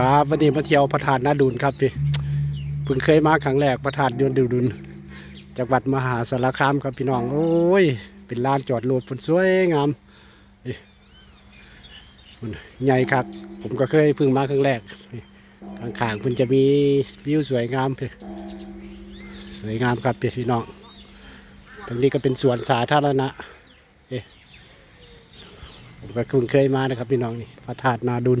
ครับวันนี้มาเที่ยวพระธาตุนาดุลครับพี่เพิ่งเคยมาครั้งแรกพระธาตุดือนดูดุลจังหวัดมหาสารคามครับพี่น้องโอ้ย เป็นลานจอดรถฝนสวยงามนี่มันใหญ่ครับผมก็เคยเพิ่งมาครั้งแรกข้างๆมันจะมีวิวสวยงามพี่สวยงามครับพี่น้องตรงนี้ก็เป็นสวนสาธารณะผมก็เพิ่งเคยมานะครับพี่น้องนี่พระธาตุนาดุล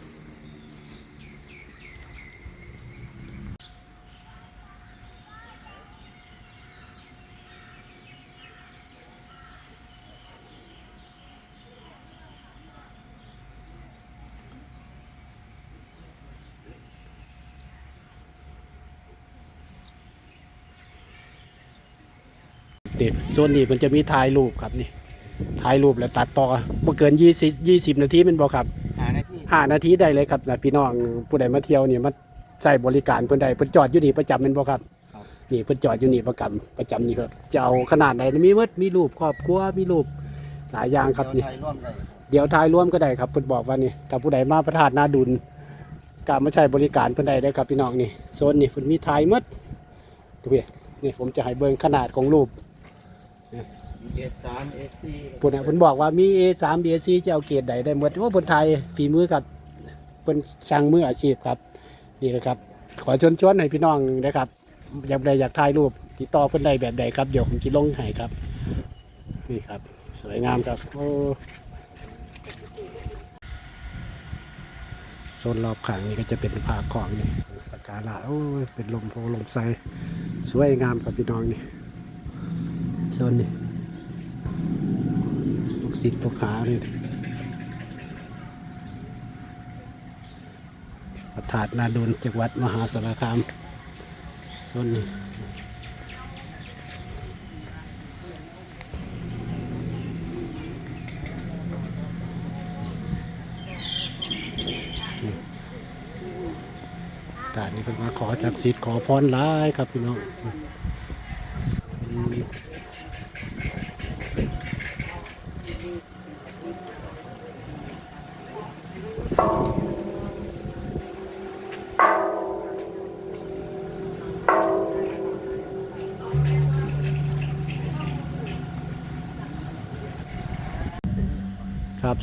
นี่โซนนี้มันจะมีถ่ายรูปครับนี่ถ่ายรูปแล้วตัดต่อบ่เกินยี่สิบยี่สิบนาทีแมันบอกครับหาหน้าที่ห้านาทีได้เลยครับนะพี่น้องผู้ใดมาเที่ยวเนี่ยมาใช้บริการเพิ่นใดเพิ่นจอดอยู่นี่ประจำแมันบ่ครับนี่เพิ่นจอดอยู่นี่ประจำประจำนี่ครับจะเอาขนาดไหนมีหมดมีรูปครอบครัวมีรูปหลายอย่างครับนี่ไทยร่วมเลยเดี๋ยวถ่ายร่วมก็ได้ครับเพิ่นบอกว่านี่ถ้าผู้ใดมาประทานนาดุลการมาใช้บริการเพิ่นใดได้ครับพี่น้องนี่โซนนี่เพิ่นมีถ่ายหมดดูพี่นี่ผมจะให้เบิ่งขนาดของรูป เอสามเอสสี่พุ่นน่ะเพิ่นบอกว่ามี A3 B4 จะเอาเกรดใดได้หมดโอ้เพิ่นถ่ายฝีมือกับเพิ่นช่างมืออาชีพครับนี่นะครับ ขอชวนชวนให้พี่น้องนะครับ อยากใดอยากถ่ายรูปติดต่อเพิ่นได้แบบใดครับเดี๋ยวผมจะลงให้ครับนี่ครับ สวยงามครับโอ้โซนรอบข้างนี่ก็จะเป็นผาของนี่สกาลาโอ้ยเป็นลมโพลมไซสวยงามครับพี่น้องนี่โซนนี่ ลูกศิษย์ลูกหาเลยพระธาตุนาดุลจังหวัดมหาสารคามโซนนี้การนี้เป็นมาขอจากสิทธิ์ขอพรร้ายครับพี่น้อง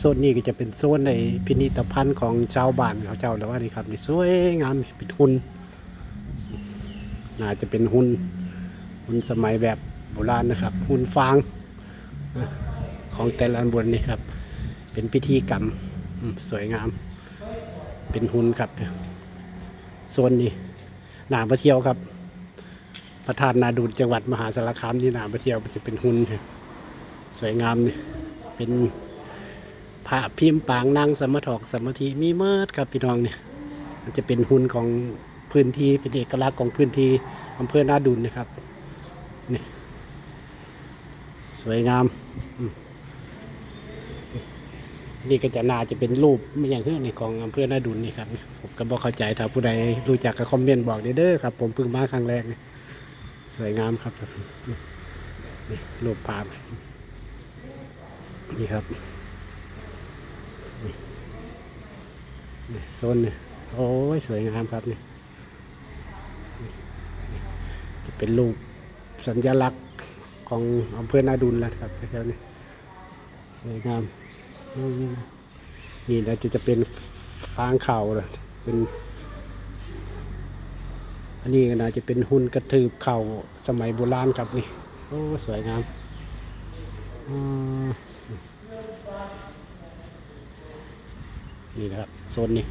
โซนนี้ก็จะเป็นโซนในพินิธภัณฑ์ของชาวบ้านเขาเจ้าแล้วว่านี่ครับนี่สวยงามเป็นหุ่นน่าจะเป็นหุ่นหุ่นสมัยแบบโบราณนะครับ หุ่นฟางของแต่ละบนนี่ครับ เป็นพิธีกรรมสวยงาม เป็นหุ่นครับโซนนี้หนามาเที่ยวครับ ประธานนาดูลจังหวัดมหาสารคามที่หนามาเที่ยวจะเป็นหุ่นสวยงามนี่เป็น พระพิมพ์ปางนางสมถอกสมาธิมีเมิดครับพี่น้องเนี่ยมันจะเป็นหุ่นของพื้นที่เป็นเอกลักษณ์ของพื้นที่อำเภอนาดุลนะครับนี่สวยงามนี่ก็จะน่าจะเป็นรูปไม่อย่างเพื่อนในของอำเภอนาดุลนี่ครับผมก็บอกเข้าใจถ้าผู้ใดรู้จักก็คอมเมนต์บอกเด้อครับ ผมเพิ่งมาครั้งแรกนี่สวยงามครับนี่รูปภาพนี่ครับ โซนนี่โอ้ยสวยงามครับนี่นี่นี่จะเป็นรูปสัญลักษณ์ของอำเภอนาดุลแล้วครับแถวนี้สวยงามอืมนี่นะจะจะเป็นฟางเข่าเลยเป็น อันนี้ก็น่าจะเป็นหุ่นกระถืบเข่าสมัยโบราณครับนี่โอ้สวยงามอืม นี่นะครับโซนนี้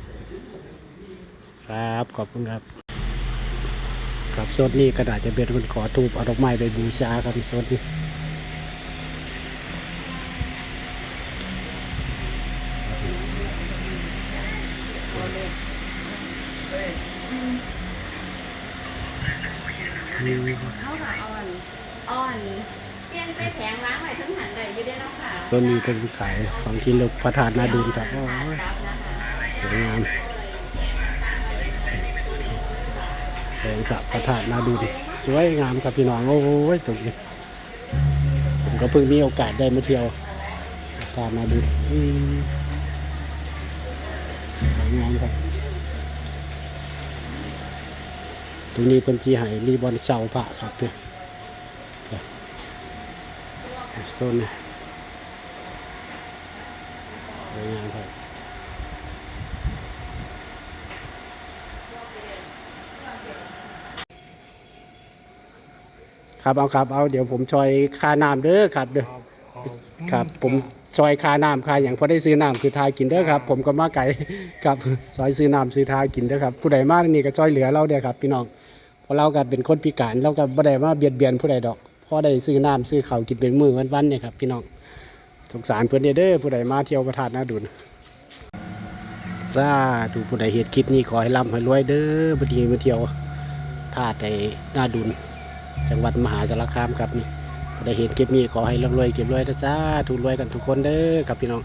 ครับขอบคุณครับครับโซนนี้กระดาษจะเป็นคนขอทูบเอาดอกไม้ไปบูชาครับโซนนี้อืมเขาค่ะอ่อนอ่อนเตี้ยนใส่วนเลยอยู่ได้แล้วค่ะโซนนี้เป็นขายของที่ระลึกพระธาตุนาดูนครับโอ้ยรับสวยงามสงพระพระธาตุนาดูดิสวยงามครับพี่น้องโอ้ยตรงนี้ผมก็เพิ่งมีโอกาสได้มาเที่ยวพระธาตุนาดูดิอืมสวยงามครับตรงนี้เป็นที่ให้มีบอลเสาพระครับเพื่อ โซนนี้สวยงามครับครับเอาครับเอาเดี๋ยวผมชอยคาน้ำเด้อครับเด้อครับ ผมซอยคาน้ำคาอย่างพอได้ซื้อน้ำคือทายกินเด้อครับ ผมก็มาไก่ครับซอยซื้อน้ำซื้อทายกินเด้อครับ ผู้ใดมานี่ก็ซอยเหลือเราเด้อครับ พี่น้องเพราะเราก็เป็นคนพิการเราก็บ่ได้มาเบียดเบียนผู้ใดดอก พอได้ซื้อน้ำซื้อข้าวกินเป็นมือวันๆเนี่ยครับพี่น้องสงสารเพิ่นเด้อเด้อผู้ใดมาเที่ยวประทานนาดุลสาธุผู้ใดเหตุคลิปนี้ขอให้ร่ำให้รวยเด้อบ่ดีมาเที่ยวธาตุในนาดุน จังหวัดมหาสารคามครับนี่ผู้ใดเห็นคลิปนี้ขอให้ร่ำรวยเก็บรวยนะจ้าถูกรวยกันทุกคนเด้อครับพี่น้อง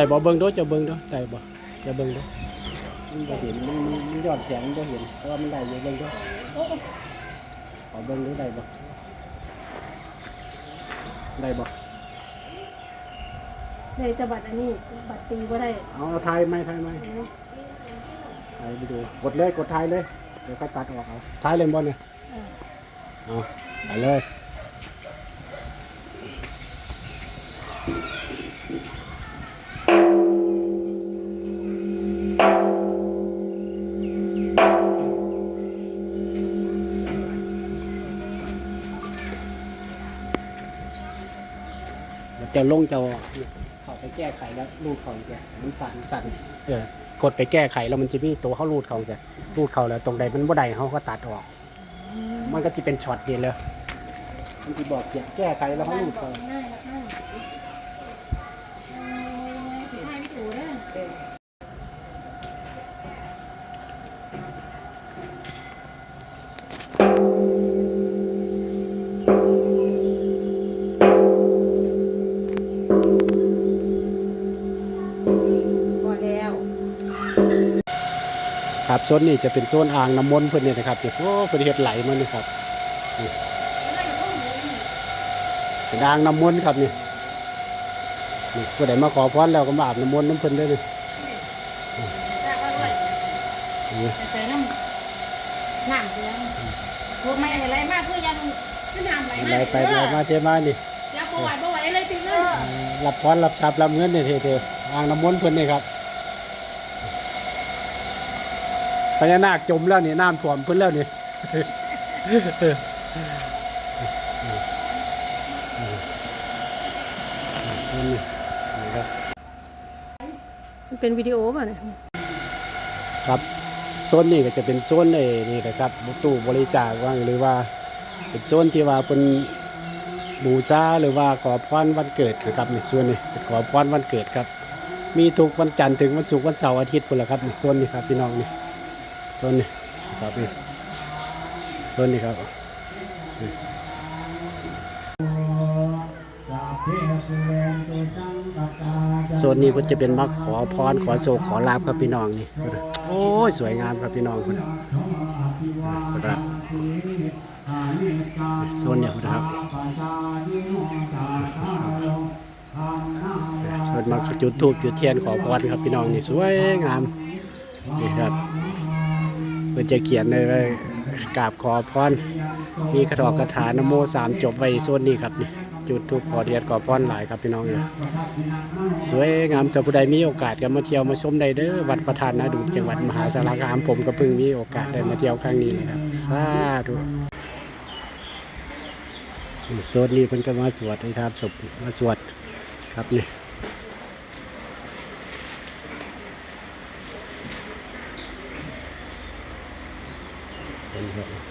ได้บ่เบิ่งเด้วยจะเบิ่งเด้วยได้บ่จะเบิ่งเด้วยมันบ่เห็นมันมันมันยอดแสงมันบ่เห็นเพราะว่ามันได้อยู่เบิ่งเด้วยขอเบิ่งดูได้บ่ได้บ่ในจะบัตรอันนี้ บัตรตีก็ได้เอาเอาถ่ายไหมถ่ายไหมถ่ายไปดูกดเลยกดถ่ายเลยเดี๋ยวค่อยตัดออกเอาถ่ายเลยบ่เนี่ยเอาไปเลย จะลงจะเขาไปแก้ไขแล้วรูดเขาจะมันสั่นสั่นเออกดไปแก้ไขแล้วมันจะมีตัวเขารูดเขาจะรูดเขาแล้ว ตรงใดมันบ่ได้เขาก็ตัดออก มันก็จะเป็นช็อตเดียวเลยมันจะบอกอย่าแก้ไขแล้วเขารูดเขา ซนนี้จะเป็นโซนอ่างน้ำมนต์เพื่อนเนี่ยนะครับเดี๋ยวโอ้เพื่อนเฮ็ดไหลมานี่ครับนี่เป็นอ่างน้ำมนต์ครับนี่นี่ผู้ใดมาขอพรแล้วก็มาอาบน้ำมนต์น้ำเพิ่นได้เลยจากอร่อยนี่ใส่น้ำน้ำเสียงพวกไม่อะไรมากคือยังคือน้ำไหลไหลไปไหลมาเทมานี่ยังบ่ไหวบ่ไหวเลยจริงเลยรับพรรับทรัพย์รับเงินเนี่ยเท่ๆอ่างน้ำมนต์เพิ่นนี่ครับ พญานาคจมแล้วนี่น้ำท่วมเพิ่นแล้วนี่นี่นี่ครับมันเป็นวิดีโอป่ะเนี่ยครับโซนนี้ก็จะเป็นโซนในนี่นะครับตู้บริจาคว่างหรือว่า เป็นโซนที่ว่าเป็นบูชาหรือว่าขอพรวันเกิดนะครับในส่วนนี้เป็นขอพรวันเกิดครับ มีทุกวันจันทร์ถึงวันศุกร์วันเสาร์อาทิตย์พุ่นละครับนี่โซนนี้ครับพี่น้องนี่ โซนนี้ครับนี่โซนนี้ครับนี่โซนนี้เพิ่นจะเป็นมักขอพรขอโศกขอลาบครับพี่น้องนี่โอ้ยสวยงามครับพี่น้องคุณครับโซนเนี่ยครับส่วนมากจุดทูบจุดเทียนขอพรครับพี่น้องนี่สวยงามนี่ครับ เพิ่นจะเขียนในกราบขอพรมีกระดอกกระถานโมสามจบไว้โซนนี้ครับนี่จุดทูบขอเทียนขอพรหลายครับพี่น้องเนี่ยสวยงามจะผู้ใดมีโอกาสก็มาเที่ยวมาชมได้เด้อวัดพระธาตุนาดูจังหวัดมหาสารคามผมก็เพิ่งมีโอกาสได้มาเที่ยวครั้งนี้เลยครับสาธุโซนนี้เพิ่นก็มาสวดให้ทาบศพมาสวดครับนี่ครับ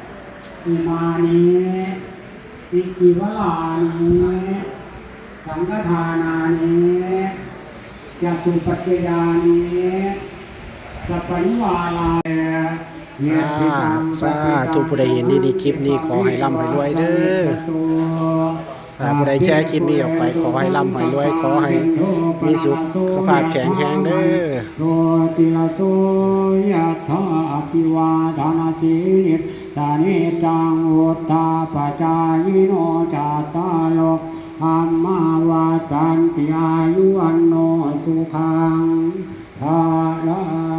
อิมานิอิกิวลานิสังฆทานานิจตุปัจจยานิสัพพิวาลาสาสาธุผู้ใดเห็นนี่ดีคลิปนี้ขอให้ร่ำให้รวยเด้อ ถ้าผู้ใดแชร์คลิปนี้ออกไป ขอให้ร่ำให้รวย ขอให้มีสุขภาพแข็งแรงเด้อโรติลโชยัตถาอภิวาทานาสีลิสานิจังอุตตาปจายโนจัตาโลอัมมาวาตันติอายุวันโนสุขังภาลัง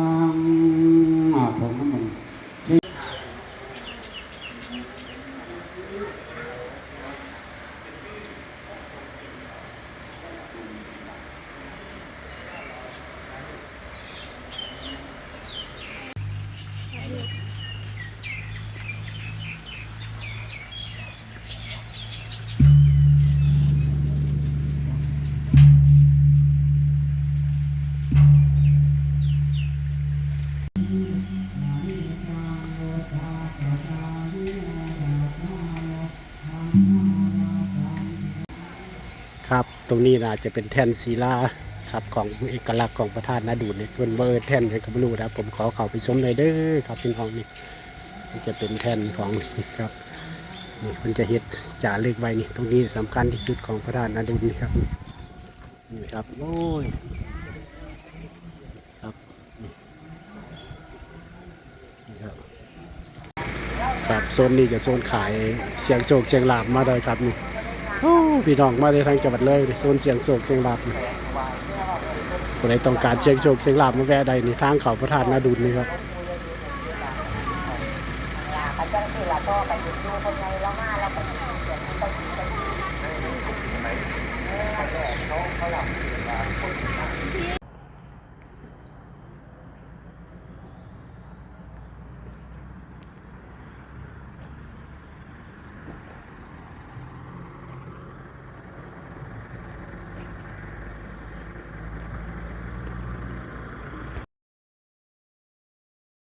ตรงนี้นะจะเป็นแท่นศิลาครับของเอกลักษณ์ของประธานนาดูนเนี่ยเพิ่นเบอร์แท่นให้ก็ไม่รู้นะครับผมขอเข้าไปชมหน่อยเด้อครับพี่น้องนี่จะเป็นแท่นของครับนี่มันจะเฮ็ดจ่ารึกไว้นี่ตรงนี้สำคัญที่สุดของประธานนาดูนนี่ครับนี่ครับโอ้ยครับนี่ครับครับโซนนี้จะโซนขายเสียงโจกเชียงลาบมาเลยครับนี่ พี่น้องมาได้ทางจังหวัดเลยโซนเสียงโศกเสียงลาบคนใดต้องการเชียงโชคเสียงลาบมาแวะใดนี่ทางเขาพระธาตุนาดุลนี่ครับ